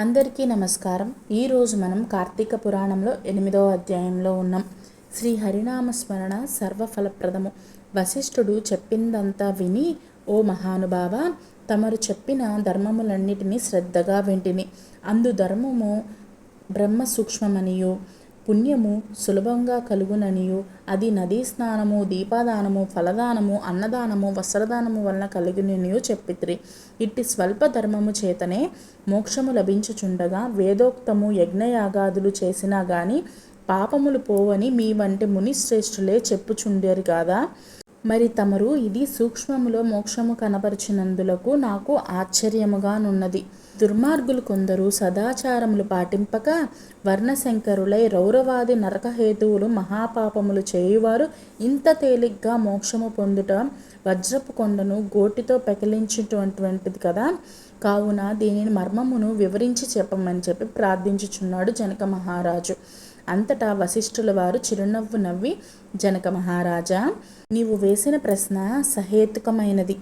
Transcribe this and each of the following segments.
అందరికీ నమస్కారం. ఈరోజు మనం కార్తీక పురాణంలో ఎనిమిదవ అధ్యాయంలో ఉన్నాం. శ్రీ హరినామ స్మరణ సర్వఫలప్రదము. వశిష్ఠుడు చెప్పిందంతా విని ఓ మహానుభావ తమరు చెప్పిన ధర్మములన్నిటినీ శ్రద్ధగా వింటిని అందు ధర్మము బ్రహ్మ సూక్ష్మమనియు. పుణ్యము సులభంగా కలుగుననియు. అది నదీ స్నానము దీపాదానము ఫలదానము అన్నదానము వస్త్రదానము వలన కలుగుననియు చెప్పిత్రి. ఇట్టి స్వల్ప ధర్మము చేతనే మోక్షము లభించుచుండగా వేదోక్తము యజ్ఞయాగాదులు చేసినా గాని పాపములు పోవని మీ వంటి మునిశ్రేష్ఠులే చెప్పుచుండేరు కాదా మరి తమరు ఇది సూక్ష్మములో మోక్షము కనపరిచినందులకు నాకు ఆశ్చర్యముగానున్నది. దుర్మార్గులు కొందరు సదాచారములు పాటింపక వర్ణశంకరులై రౌరవాది నరకహేతువులు మహాపాపములు చేయువారు ఇంత తేలిగ్గా మోక్షము పొందుట వజ్రపు కొండను గోటితో పెకిలించేటువంటిది కదా. కావున దీనిని మర్మమును వివరించి చెప్పమని చెప్పి ప్రార్థించుచున్నాడు జనక మహారాజు. అంతటా వశిష్ఠుల వారు చిరునవ్వు నవ్వి జనక మహారాజా నీవు వేసిన ప్రశ్న సహేతుకమైనది.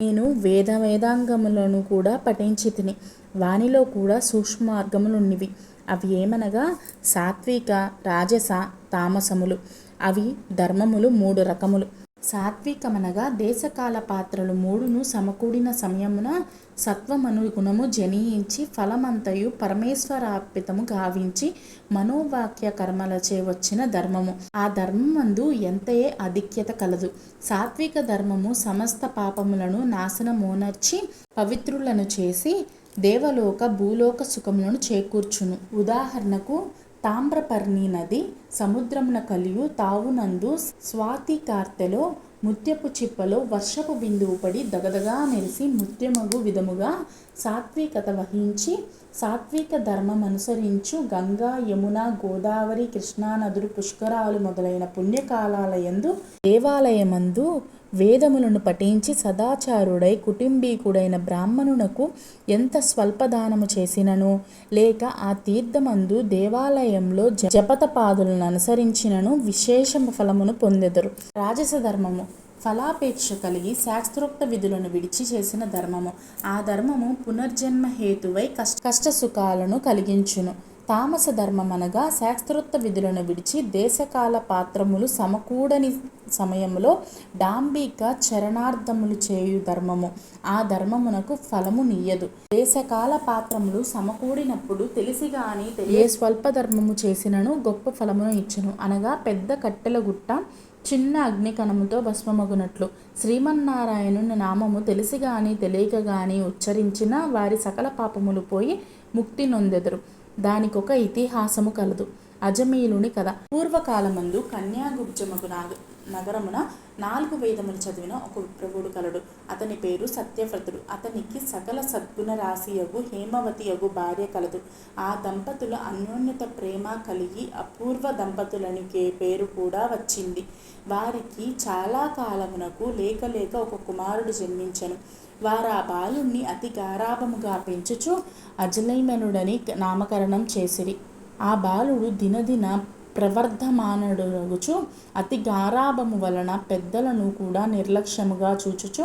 నేను వేద వేదాంగములను కూడా పఠించి తిని వానిలో కూడా సూక్ష్మార్గములున్నివి అవి ఏమనగా సాత్విక రాజస తామసములు. అవి ధర్మములు మూడు రకములు. సాత్వికమనగా దేశకాల పాత్రలు మూడును సమకూడిన సమయమున సత్వమను గుణము జనియించి ఫలమంతయు పరమేశ్వరార్పితము గావించి మనోవాక్య కర్మలచే వచ్చిన ధర్మము. ఆ ధర్మమందు ఎంతయే అధిక్యత కలదు. సాత్విక ధర్మము సమస్త పాపములను నాశనమోనర్చి పవిత్రులను చేసి దేవలోక భూలోక సుఖములను చేకూర్చును. ఉదాహరణకు తామ్రపర్ణి నది సముద్రమున కలియు తావునందు స్వాతి కార్తెలో ముత్యపు చిప్పలో వర్షపు బిందువు పడి దగదగా మెరిసి ముత్యమగు విధముగా సాత్వికత వహించి సాత్విక ధర్మం అనుసరించు గంగా యమున గోదావరి కృష్ణానదులు పుష్కరాలు మొదలైన పుణ్యకాలాలయందు దేవాలయమందు వేదములను పఠించి సదాచారుడై కుటుంబీకుడైన బ్రాహ్మణునకు ఎంత స్వల్పదానము చేసినను? లేక ఆ తీర్థమందు దేవాలయంలో జపతపాదులను అనుసరించినను విశేష ఫలమును పొందెదరు. రాజస ధర్మము. ఫలాపేక్ష కలిగి శాస్త్రోక్త విధులను విడిచి చేసిన ధర్మము. ఆ ధర్మము పునర్జన్మ హేతువై కష్ట కష్టసుఖాలను కలిగించును. తామస ధర్మం అనగా శాస్త్రోక్త విధులను విడిచి దేశకాల పాత్రములు సమకూడని సమయంలో డాంబిక చరణార్థములు చేయు ధర్మము. ఆ ధర్మమునకు ఫలము నీయదు. దేశకాల పాత్రములు సమకూడినప్పుడు తెలిసి గాని ఏ స్వల్ప ధర్మము చేసినను గొప్ప ఫలమును ఇచ్చను. అనగా పెద్ద కట్టెల గుట్ట చిన్న అగ్నికణముతో భస్మమగునట్లు. శ్రీమన్నారాయణుని నామము తెలిసి గాని తెలియక గాని ఉచ్చరించిన వారి సకల పాపములు పోయి ముక్తి నొందెదరు. దానికొక ఇతిహాసము కలదు. అజమీలుని కథ. పూర్వకాలమందు కన్యాగుబ్జమగు నాగ నగరమున నాలుగు వేదములు చదివిన ఒక విప్రభుడు కలడు. అతని పేరు సత్యవ్రతుడు. అతనికి సకల సద్గుణ రాశియగు హేమవతి యగు భార్య కలదు. ఆ దంపతుల అన్యోన్యత ప్రేమ కలిగి అపూర్వ దంపతులనికే పేరు కూడా వచ్చింది. వారికి చాలా కాలమునకు లేక లేక ఒక కుమారుడు జన్మించను. వారు ఆ బాలుణ్ణి అతి గారాభముగా పెంచుచు అజలైమనుడని నామకరణం చేసిరి. ఆ బాలుడు దినదిన ప్రవర్ధమానుడగుచు అతి గారాభము వలన పెద్దలను కూడా నిర్లక్ష్యముగా చూచుచు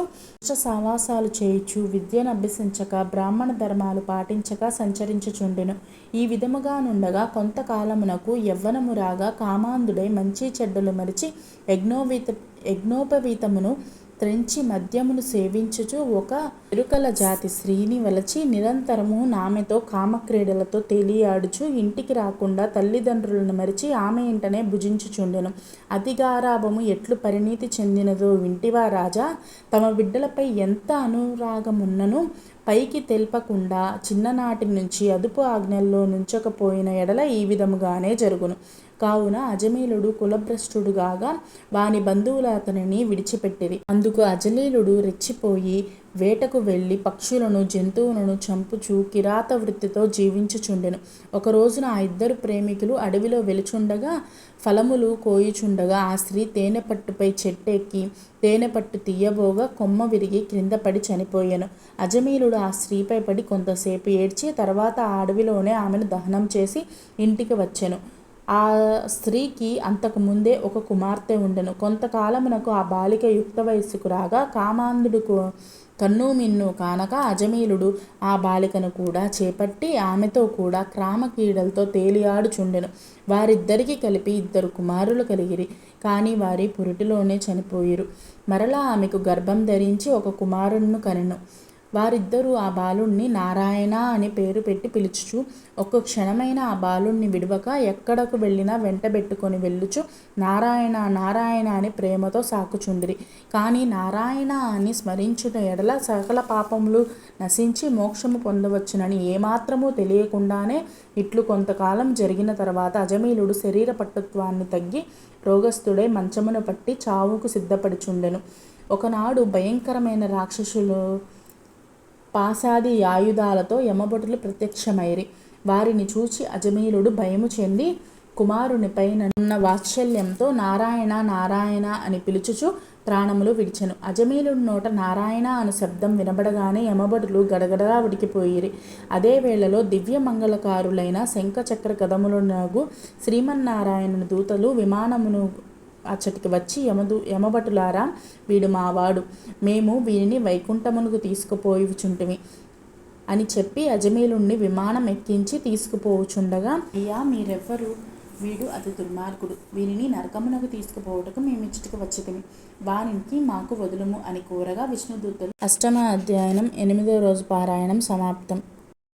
సావాసాలు చేయుచు విద్యను అభ్యసించక బ్రాహ్మణ ధర్మాలు పాటించక సంచరించుచుండెను. ఈ విధముగా నుండగా కొంతకాలమునకు యవ్వనము రాగా కామాంధుడై మంచి చెడ్డలు మరిచి యజ్ఞోవీత యజ్ఞోపవీతమును త్రెంచి మద్యమును సేవించుచు ఒక ఎరుకల జాతి స్త్రీని వలచి నిరంతరము నామెతో కామక్రీడలతో తేలియాడుచు ఇంటికి రాకుండా తల్లిదండ్రులను మరిచి ఆమె ఇంటనే భుజించుచుండెను. అతిగారాభము ఎట్లు పరిణీతి చెందినదో వింటివా రాజా తమ బిడ్డలపై ఎంత అనురాగమున్నను పైకి తెల్పకుండా చిన్ననాటి నుంచి అదుపు ఆజ్ఞల్లో నుంచకపోయిన ఎడల ఈ విధముగానే జరుగును. కావున అజమీలుడు కులభ్రష్టుడుగాగా వాని బంధువులు అతనిని విడిచిపెట్టిరి. అందుకు అజలీలుడు రెచ్చిపోయి వేటకు వెళ్ళి పక్షులను జంతువులను చంపుచు కిరాత వృత్తితో జీవించుచుండెను. ఒక రోజున ఆ ఇద్దరు ప్రేమికులు అడవిలో వెలుచుండగా ఫలములు కోయుచుండగా ఆ స్త్రీ తేనె పట్టుపై చెట్టెక్కి తేనె పట్టు తీయబోగా కొమ్మ విరిగి క్రింద పడి చనిపోయాను. అజమీలుడు ఆ స్త్రీపై పడి కొంతసేపు ఏడ్చి తర్వాత ఆ అడవిలోనే ఆమెను దహనం చేసి ఇంటికి వచ్చాను. ఆ స్త్రీకి అంతకు ముందే ఒక కుమార్తె ఉండెను. కొంతకాలమునకు ఆ బాలిక యుక్త వయస్సుకు రాగా కామాంధుడు కన్ను మిన్ను కానక అజమీలుడు ఆ బాలికను కూడా చేపట్టి ఆమెతో కూడా క్రామకీడలతో తేలియాడుచుండెను. వారిద్దరికి కలిపి ఇద్దరు కుమారులు కలిగిరి. కానీ వారి పురిటిలోనే చనిపోయిరు. మరలా ఆమెకు గర్భం ధరించి ఒక కుమారుణ్ణు కనెను. వారిద్దరూ ఆ బాలుణ్ణి నారాయణ అని పేరు పెట్టి పిలుచుచు ఒక్క క్షణమైన ఆ బాలుణ్ణి విడవక ఎక్కడకు వెళ్ళినా వెంటబెట్టుకొని వెళ్ళుచు నారాయణ నారాయణ అని ప్రేమతో సాకుచుందిరి. కానీ నారాయణ అని స్మరించిన ఎడల సకల పాపములు నశించి మోక్షము పొందవచ్చునని ఏమాత్రమూ తెలియకుండానే ఇట్లు కొంతకాలం జరిగిన తర్వాత అజమీలుడు శరీర పట్టుత్వాన్ని తగ్గి రోగస్థుడై మంచమును పట్టి చావుకు సిద్ధపడుచుండెను. ఒకనాడు భయంకరమైన రాక్షసులు పాసాది ఆయుధాలతో యమభటులు ప్రత్యక్షమైరి వారిని చూచి అజమీలుడు భయము చెంది కుమారునిపై ఉన్న వాత్సల్యంతో నారాయణ నారాయణ అని పిలుచుచు ప్రాణములు విడిచెను. అజమీలుడి నోట నారాయణ అను శబ్దం వినబడగానే యమభటులు గడగడగా ఉడికిపోయిరి. అదే వేళలో దివ్య మంగళకారులైన శంఖచక్ర కదములనగు శ్రీమన్నారాయణ దూతలు విమానమును అచ్చటికి వచ్చి యమదు యమభటులారా వీడు మావాడు. మేము వీరిని వైకుంఠమునకు తీసుకుపోయిచుంటిమి అని చెప్పి అజమీలుణ్ణి విమానం ఎక్కించి తీసుకుపోవుచుండగా అయ్యా మీరెవ్వరు? వీడు అతి దుర్మార్గుడు. వీరిని నరకమునకు తీసుకుపోవుటకు మేము ఇచ్చటికి వచ్చితిమి. వారికి మాకు వదులుము అని కోరగా విష్ణుదూతలు అష్టమ అధ్యయనం ఎనిమిదో రోజు పారాయణం సమాప్తం.